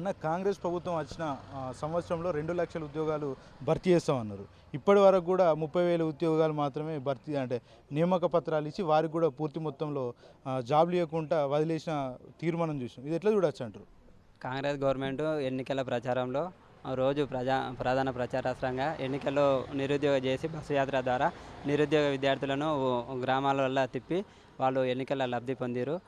అన్న కాంగ్రెస్ ప్రభుత్వం వచ్చిన సంవత్సరంలో రెండు లక్షల ఉద్యోగాలు భర్తీ చేస్తామన్నారు. ఇప్పటి వరకు కూడా ముప్పై వేల ఉద్యోగాలు మాత్రమే భర్తీ అంటే నియామక పత్రాలు ఇచ్చి వారికి కూడా పూర్తి మొత్తంలో జాబ్లు ఇవ్వకుండా వదిలేసిన తీర్మానం చూసాం ఇది ఎట్లా చూడొచ్చు అంటారు? కాంగ్రెస్ గవర్నమెంట్ ఎన్నికల ప్రచారంలో రోజు ప్రజా ప్రధాన ప్రచారాస్త్రంగా ఎన్నికల్లో నిరుద్యోగ చేసి బస్సు యాత్ర ద్వారా నిరుద్యోగ విద్యార్థులను గ్రామాల తిప్పి వాళ్ళు ఎన్నికల లబ్ధి పొందిరు.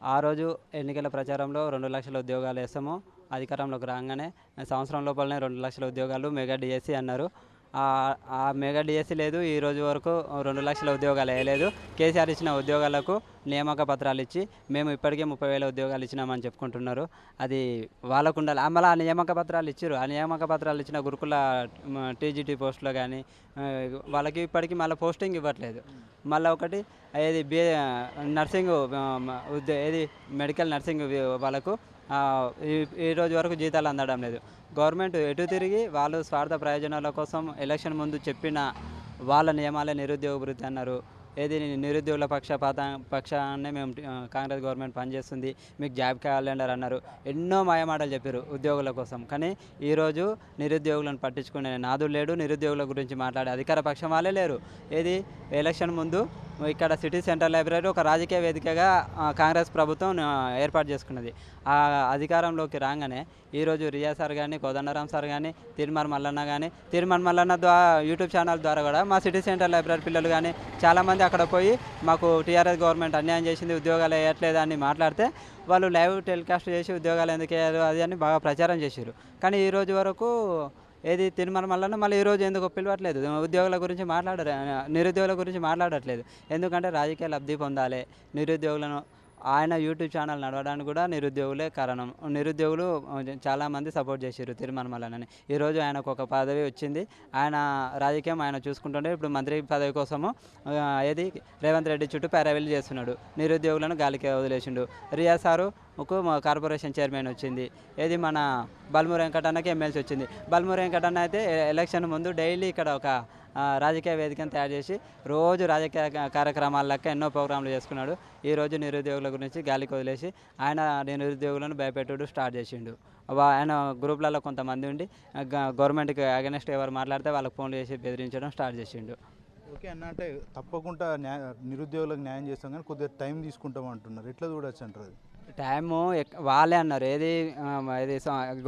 ఆ రోజు ఎన్నికల ప్రచారంలో రెండు లక్షల ఉద్యోగాలు వేస్తాము. అధికారంలోకి రాగానే సంవత్సరం లోపలనే రెండు లక్షల ఉద్యోగాలు మెగా డిఎస్సి అన్నారు. ఆ- మెగా డిఎస్సి లేదు ఈ రోజు వరకు రెండు లక్షల ఉద్యోగాలు వేయలేదు. కేసీఆర్ ఇచ్చిన ఉద్యోగాలకు నియామక పత్రాలు ఇచ్చి మేము ఇప్పటికే ముప్పై వేల ఉద్యోగాలు ఇచ్చినామని చెప్పుకుంటున్నారు. అది వాళ్ళకు ఉండాలి. మళ్ళీ ఆ నియామక పత్రాలు ఇచ్చారు ఆ నియామక పత్రాలు ఇచ్చిన గురుకుల టీజీటీ పోస్టులో కానీ వాళ్ళకి ఇప్పటికీ మళ్ళీ పోస్టింగ్ ఇవ్వట్లేదు. మళ్ళీ ఒకటి ఏది బి నర్సింగ్ ఏది మెడికల్ నర్సింగ్ వాళ్ళకు ఈ- రోజు వరకు జీతాలు అందడం లేదు. గవర్నమెంట్ ఎటు తిరిగి వాళ్ళు స్వార్థ ప్రయోజనాల కోసం ఎలక్షన్ ముందు చెప్పిన వాళ్ళ నియమాలే నిరుద్యోగ వృత్తి అన్నారు. ఏది నిరుద్యోగుల పక్షపాత పక్షాన్నే మేము కాంగ్రెస్ గవర్నమెంట్ పనిచేస్తుంది. మీకు జాబ్ క్యాలెండర్ అన్నారు. ఎన్నో మాయమాటలు చెప్పారు ఉద్యోగుల కోసం. కానీ ఈరోజు నిరుద్యోగులను పట్టించుకునే నాదు లేడు. నిరుద్యోగుల గురించి మాట్లాడే అధికార పక్షం వాళ్ళే లేరు. ఏది? ఎలక్షన్ ముందు ఇక్కడ సిటీ సెంటర్ లైబ్రరీ ఒక రాజకీయ వేదికగా కాంగ్రెస్ ప్రభుత్వం ఏర్పాటు చేసుకున్నది. ఆ అధికారంలోకి రాగానే ఈరోజు రియా సార్ కానీ కోదండరాం సార్ కానీ తిరుమల మల్లన్న కానీ తిరుమల మల్లన్న ద్వారా యూట్యూబ్ ఛానల్ ద్వారా కూడా మా సిటీ సెంటర్ లైబ్రరీ పిల్లలు కానీ చాలామంది అక్కడ పోయి మాకు టీఆర్ఎస్ గవర్నమెంట్ అన్యాయం చేసింది ఉద్యోగాలు వేయట్లేదు అని మాట్లాడితే వాళ్ళు లైవ్ టెలికాస్ట్ చేసి ఉద్యోగాలు ఎందుకు వేయారు అది అని బాగా ప్రచారం చేశారు కానీ ఈ రోజు వరకు ఏది తిరుమల మల్లన్న మళ్ళీ ఈరోజు ఎందుకు పిలవట్లేదు? ఉద్యోగుల గురించి మాట్లాడరు నిరుద్యోగుల గురించి మాట్లాడట్లేదు. ఎందుకంటే రాజకీయ లబ్ధి పొందాలి నిరుద్యోగులను ఆయన యూట్యూబ్ ఛానల్ నడవడానికి కూడా నిరుద్యోగులే కారణం. నిరుద్యోగులు చాలామంది సపోర్ట్ చేశారు తిరుమలమలని ఈరోజు ఆయనకు ఒక పదవి వచ్చింది. ఆయన రాజకీయం ఆయన చూసుకుంటుండే ఇప్పుడు మంత్రి పదవి కోసము ఏది? రేవంత్ రెడ్డి చుట్టూ పారావెల్ చేస్తున్నాడు. నిరుద్యోగులను గాలికి వదిలేసిండు. రియా సారు కార్పొరేషన్ చైర్మన్ వచ్చింది. ఏది? మన బల్మూరు వెంకటన్నకి ఎమ్మెల్సీ వచ్చింది. బల్మూరు వెంకటన్న అయితే ఎలక్షన్ ముందు డైలీ ఇక్కడ ఒక రాజకీయ వేదికను తయారు చేసి రోజు రాజకీయ కార్యక్రమాల లెక్క ఎన్నో ప్రోగ్రాంలు చేసుకున్నాడు. ఈ రోజు నిరుద్యోగుల గురించి గాలికి వదిలేసి ఆయన నిరుద్యోగులను భయపెట్టుడు స్టార్ట్ చేసిండు. వా- ఆయన గ్రూప్లలో కొంతమంది ఉండి గ- గవర్నమెంట్కి అగెనెస్ట్ ఎవరు మాట్లాడితే వాళ్ళకి ఫోన్లు చేసి బెదిరించడం స్టార్ట్ చేసిండు. ఓకే అన్న అంటే తప్పకుండా న్యాయ నిరుద్యోగులకు న్యాయం చేస్తాం కానీ కొద్దిగా టైం తీసుకుంటాం అంటున్నారు. ఎట్లా చూడొచ్చు అంటారు అది? టైము వాళ్ళే అన్నారు. ఏది ఇది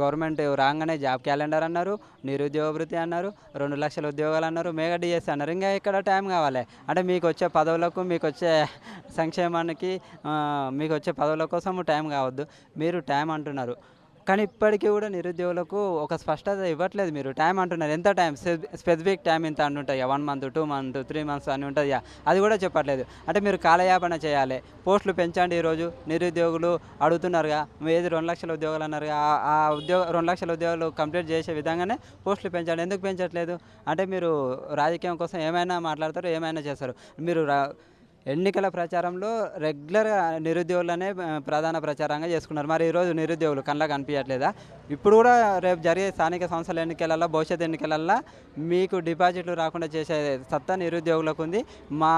గవర్నమెంట్ రాగానే జాబ్ క్యాలెండర్ అన్నారు నిరుద్యోగ వృత్తి అన్నారు రెండు లక్షల ఉద్యోగాలు అన్నారు మెగా డిఎస్ అన్నారు. ఇంకా ఇక్కడ టైం కావాలి. అంటే మీకు వచ్చే పదవులకు మీకు వచ్చే సంక్షేమానికి మీకు వచ్చే పదవుల కోసం టైం కావద్దు. మీరు టైం అంటున్నారు. కానీ ఇప్పటికీ కూడా నిరుద్యోగులకు ఒక స్పష్టత ఇవ్వట్లేదు మీరు. టైం అంటున్నారు. ఎంత టైం స్పెసిఫిక్ టైం ఇంత అని ఉంటుంది one month two month three months అని ఉంటుంది అది కూడా చెప్పట్లేదు. అంటే మీరు కాలయాపన చేయాలి. పోస్టులు పెంచండి ఈరోజు. నిరుద్యోగులు అడుగుతున్నారుగా ఏది రెండు లక్షల ఉద్యోగాలు అన్నారుగా ఆ- ఉద్యోగ రెండు లక్షల ఉద్యోగాలు కంప్లీట్ చేసే విధంగానే పోస్టులు పెంచండి. ఎందుకు పెంచట్లేదు? అంటే మీరు రాజకీయం కోసం ఏమైనా మాట్లాడతారు ఏమైనా చేస్తారు. మీరు రా- ఎన్నికల ప్రచారంలో రెగ్యులర్గా నిరుద్యోగులనే ప్రధాన ప్రచారంగా చేసుకున్నారు. మరి ఈరోజు నిరుద్యోగులు కళ్ళకు కనిపించట్లేదా? ఇప్పుడు కూడా రేపు జరిగే స్థానిక సంస్థల ఎన్నికలలో భవిష్యత్ ఎన్నికలలో మీకు డిపాజిట్లు రాకుండా చేసే సత్తా నిరుద్యోగులకు ఉంది మా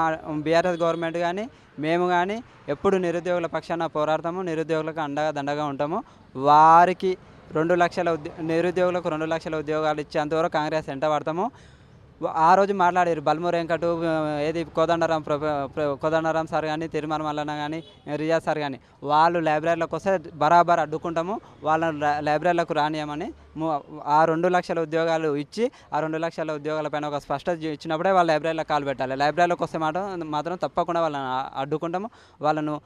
బీఆర్ఎస్ గవర్నమెంట్ కానీ మేము కానీ ఎప్పుడు నిరుద్యోగుల పక్షాన పోరాడతాము నిరుద్యోగులకు అండగా దండగా ఉంటాము. వారికి రెండు లక్షల ఉద్యో నిరుద్యోగులకు రెండు లక్షల ఉద్యోగాలు ఇచ్చేంతవరకు కాంగ్రెస్ ఎంట పడతాము. ఆ రోజు మాట్లాడారు. బల్మూర్ వెంకటు ఏది కోదండరాం ప్ర- కోదండరాం సార్ కానీ తిరుమల మల్లన్న కానీ రియాజ్ సార్ కానీ వాళ్ళు లైబ్రరీలకు వస్తే బరాబర్ అడ్డుకుంటాము. వాళ్ళని లైబ్రరీలకు రానియమని ఆ రెండు లక్షల ఉద్యోగాలు ఇచ్చి ఆ రెండు లక్షల ఉద్యోగాల పైన ఒక స్పష్టత ఇచ్చినప్పుడే వాళ్ళు లైబ్రరీలో కాలు పెట్టాలి. లైబ్రరీలోకి వస్తే మాత్రం మాత్రం తప్పకుండా వాళ్ళని అడ్డుకుంటాము. వాళ్ళను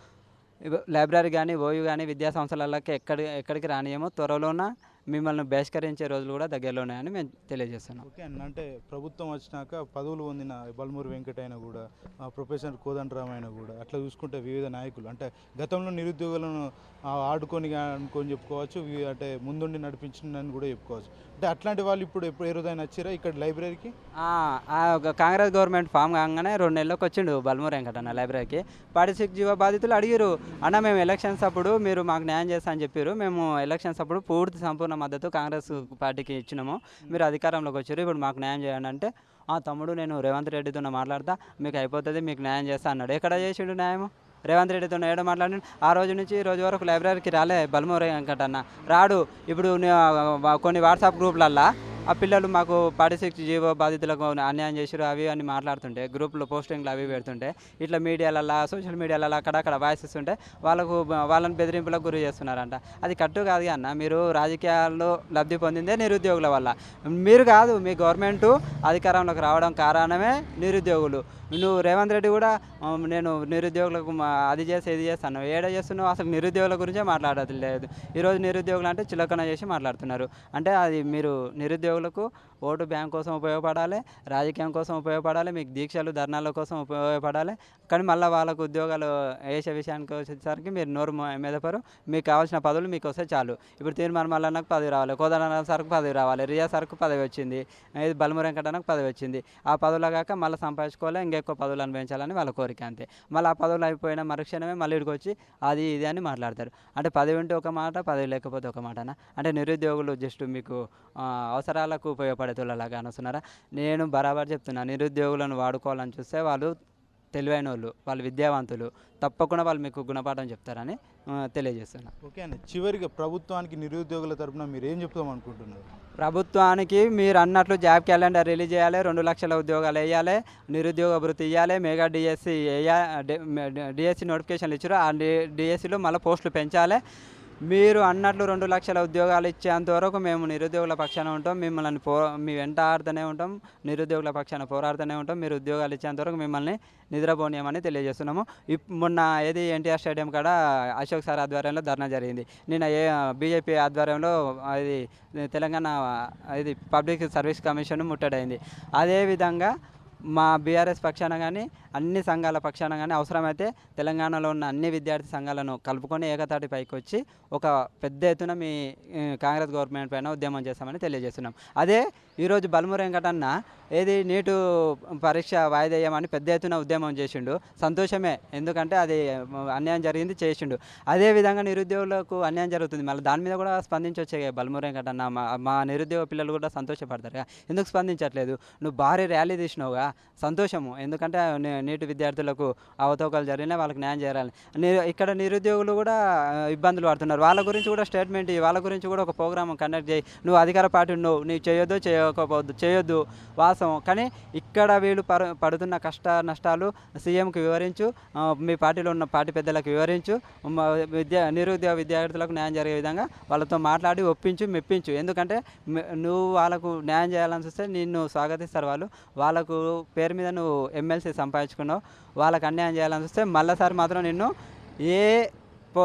లైబ్రరీ కానీ ఓయూ కానీ విద్యా సంస్థలకి ఎక్కడి ఎక్కడికి రానియము. త్వరలోన మిమ్మల్ని బహిష్కరించే రోజులు కూడా దగ్గరలో ఉన్నాయని మేము తెలియజేస్తున్నాం. ఓకే అండి అంటే ప్రభుత్వం వచ్చినాక పదవులు పొందిన బల్మూరు వెంకటైన కూడా ప్రొఫెసర్ కోదండరామైన కూడా అట్లా చూసుకుంటే వివిధ నాయకులు అంటే గతంలో నిరుద్యోగులను ఆడుకొని అనుకొని చెప్పుకోవచ్చు అంటే ముందుండి నడిపించిందని కూడా చెప్పుకోవచ్చు. అంటే అట్లాంటి వాళ్ళు ఇప్పుడు ఎప్పుడు ఏ రోజైనా వచ్చారా ఇక్కడ లైబ్రరీకి? ఒక కాంగ్రెస్ గవర్నమెంట్ ఫామ్ కాగానే రెండు నెలలకు వచ్చిండు బల్మూరు వెంకటన్న లైబ్రరీకి. పార్టీ జీవ బాధితులు అడిగారు అన్న మేము ఎలక్షన్స్ అప్పుడు మీరు మాకు న్యాయం చేస్తా అని చెప్పారు. మేము ఎలక్షన్స్ అప్పుడు పూర్తి సంపూర్ణ మద్దతు కాంగ్రెస్ పార్టీకి ఇచ్చినాము. మీరు అధికారంలోకి వచ్చారు ఇప్పుడు మాకు న్యాయం చేయండి అంటే ఆ తమ్ముడు నేను రేవంత్ రెడ్డితో మాట్లాడతా మీకు అయిపోతుంది మీకు న్యాయం చేస్తా అన్నాడు. ఎక్కడ చేసిండు న్యాయం రేవంత్ రెడ్డితో ఏడో మాట్లాడి ఆ రోజు నుంచి ఈ రోజు వరకు లైబ్రరీకి రాలే బలమూరి వెంకటన్న రాడు ఇప్పుడు కొన్ని వాట్సాప్ గ్రూప్లల్లో ఆ పిల్లలు మాకు పార్టీ సిక్స్ జీవో బాధితులకు అన్యాయం చేశారు అవి అని మాట్లాడుతుంటే గ్రూప్లో పోస్టింగ్లు అవి పెడుతుంటే ఇట్లా మీడియాలల్లో సోషల్ మీడియాలలో అక్కడక్కడ వాయిస్ ఇస్తుంటే వాళ్ళకు వాళ్ళని బెదిరింపులకు గురి చేస్తున్నారంట. అది కట్టు కాదు అన్న మీరు రాజకీయాల్లో లబ్ధి పొందిందే నిరుద్యోగుల వల్ల. మీరు కాదు మీ గవర్నమెంట్ అధికారంలోకి రావడం కారణమే నిరుద్యోగులు. నువ్వు రేవంత్ రెడ్డి కూడా నేను నిరుద్యోగులకు మా- అది చేసి ఇది చేస్తాను ఏడ చేస్తున్నావు? అసలు నిరుద్యోగుల గురించే మాట్లాడలేదు ఈరోజు నిరుద్యోగులు అంటే చిలకన చేసి మాట్లాడుతున్నారు. అంటే అది మీరు నిరుద్యోగులకు ఓటు బ్యాంక్ కోసం ఉపయోగపడాలి రాజకీయం కోసం ఉపయోగపడాలి మీకు దీక్షలు ధర్నాల కోసం ఉపయోగపడాలి. కానీ మళ్ళీ వాళ్ళకు ఉద్యోగాలు వేసే విషయానికి వచ్చేసరికి మీరు నోరు మెదపరు. మీకు కావాల్సిన పదవులు మీకు వస్తే చాలు. ఇప్పుడు తీర్మానం మల్లన్నకు పదవి రావాలి. కోదండ సార్కు పదవి రావాలి. రియా సార్కు పదవి వచ్చింది. ఇది బలమురు కట్టనకు పదవి వచ్చింది. ఆ పదవులు కాక మళ్ళీ సంపాదించుకోవాలి. ఎక్కువ పదవులు అనుభవించాలని వాళ్ళ కోరిక అంతే. మళ్ళీ ఆ పదవులు అయిపోయిన మరుక్షణమే మళ్ళీ ఇక్కడికి వచ్చి అది ఇది అని మాట్లాడతారు. అంటే పదవి ఉంటే ఒక మాట పదవి లేకపోతే ఒక మాటనా అంటే నిరుద్యోగులు జస్ట్ మీకు అవసరాలకు అవసరాలకు ఉపయోగపడేతోళ్ళలాగా అనుస్తున్నారా నేను బరాబర్ చెప్తున్నా నిరుద్యోగులను వాడుకోవాలని చూస్తే వాళ్ళు తెలివైన వాళ్ళు వాళ్ళు విద్యావంతులు తప్పకుండా వాళ్ళు మీకు గుణపాఠం చెప్తారని ఆ, తెలియజేస్తున్నా. ఓకే అండి. చివరిగా ప్రభుత్వానికి నిరుద్యోగుల తరపున మీరు ఏం చెప్తాం అనుకుంటున్నారు? ప్రభుత్వానికి మీరు అన్నట్లు జాబ్ క్యాలెండర్ రిలీజ్ చేయాలి రెండు లక్షల ఉద్యోగాలు వేయాలి నిరుద్యోగ భృతి ఇవ్వాలి మెగా డిఎస్సి డిఎస్సి నోటిఫికేషన్లు ఇచ్చారు ఆ డిఎస్సిలో మళ్ళీ పోస్టులు పెంచాలి. మీరు అన్నట్లు రెండు లక్షల ఉద్యోగాలు ఇచ్చేంత వరకు మేము నిరుద్యోగుల పక్షాన ఉంటాం. మిమ్మల్ని పో మీ వెంట ఆడుతూనే ఉంటాం. నిరుద్యోగుల పక్షాన పోరాడుతూనే ఉంటాం. మీరు ఉద్యోగాలు ఇచ్చేంత వరకు మిమ్మల్ని నిద్రపోనీయమని తెలియజేస్తున్నాము. ఇప్ మొన్న ఏది ఎన్టీఆర్ స్టేడియం కాడ అశోక్ సార్ ఆధ్వర్యంలో ధర్నా జరిగింది. నిన్న ఏ బీజేపీ ఆధ్వర్యంలో అది తెలంగాణ ఇది పబ్లిక్ సర్వీస్ కమిషన్ ముట్టడైంది. అదేవిధంగా మా బీఆర్ఎస్ పక్షాన కానీ అన్ని సంఘాల పక్షాన కానీ అవసరమైతే తెలంగాణలో ఉన్న అన్ని విద్యార్థి సంఘాలను కలుపుకొని ఏకతాటి పైకి వచ్చి ఒక పెద్ద ఎత్తున మీ కాంగ్రెస్ గవర్నమెంట్ పైన ఉద్యమం చేస్తామని తెలియజేస్తున్నాం. అదే ఈరోజు బలమురు ఏది నీటు పరీక్ష వాయిదా వేయమని పెద్ద ఎత్తున ఉద్యమం చేసిండు. సంతోషమే ఎందుకంటే అది అన్యాయం జరిగింది చేసిండు. అదే విధంగా నిరుద్యోగులకు అన్యాయం జరుగుతుంది. మళ్ళీ దాని మీద కూడా స్పందించొచ్చే బలమురు వెంకటన్న మా మా నిరుద్యోగ పిల్లలు కూడా సంతోషపడతారు ఎందుకు స్పందించట్లేదు? నువ్వు భారీ ర్యాలీ తీసినావుగా. సంతోషము ఎందుకంటే నీటి విద్యార్థులకు అవతోకాలు జరిగినా వాళ్ళకి న్యాయం చేయాలి. ఇక్కడ నిరుద్యోగులు కూడా ఇబ్బందులు పడుతున్నారు. వాళ్ళ గురించి కూడా స్టేట్మెంట్ వాళ్ళ గురించి కూడా ఒక ప్రోగ్రామ్ కండక్ట్ చేయి. నువ్వు అధికార పార్టీ నువ్వు నీవు చేయొద్దు చేయకపోవద్దు చేయొద్దు. వాస్తవం కానీ ఇక్కడ వీళ్ళు పడుతున్న కష్ట నష్టాలు సీఎంకి వివరించు మీ పార్టీలో ఉన్న పార్టీ పెద్దలకు వివరించు విద్యా నిరుద్యోగ విద్యార్థులకు న్యాయం జరిగే విధంగా వాళ్ళతో మాట్లాడి ఒప్పించు మెప్పించు. ఎందుకంటే నువ్వు వాళ్ళకు న్యాయం చేయాలని చూస్తే నిన్ను స్వాగతిస్తారు వాళ్ళు. వాళ్ళకు పేరు మీద నువ్వు ఎమ్మెల్సీ సంపాదించుకున్నావు. వాళ్ళకి అన్యాయం చేయాలని చూస్తే మళ్ళీసారి మాత్రం నిన్ను ఏ పో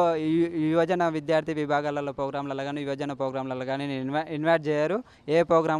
యువజన విద్యార్థి విభాగాలలో ప్రోగ్రాంలలో కానీ యువజన ప్రోగ్రాంలలో కానీ ఇన్వైట్ చేయరు. ఏ ప్రోగ్రామ్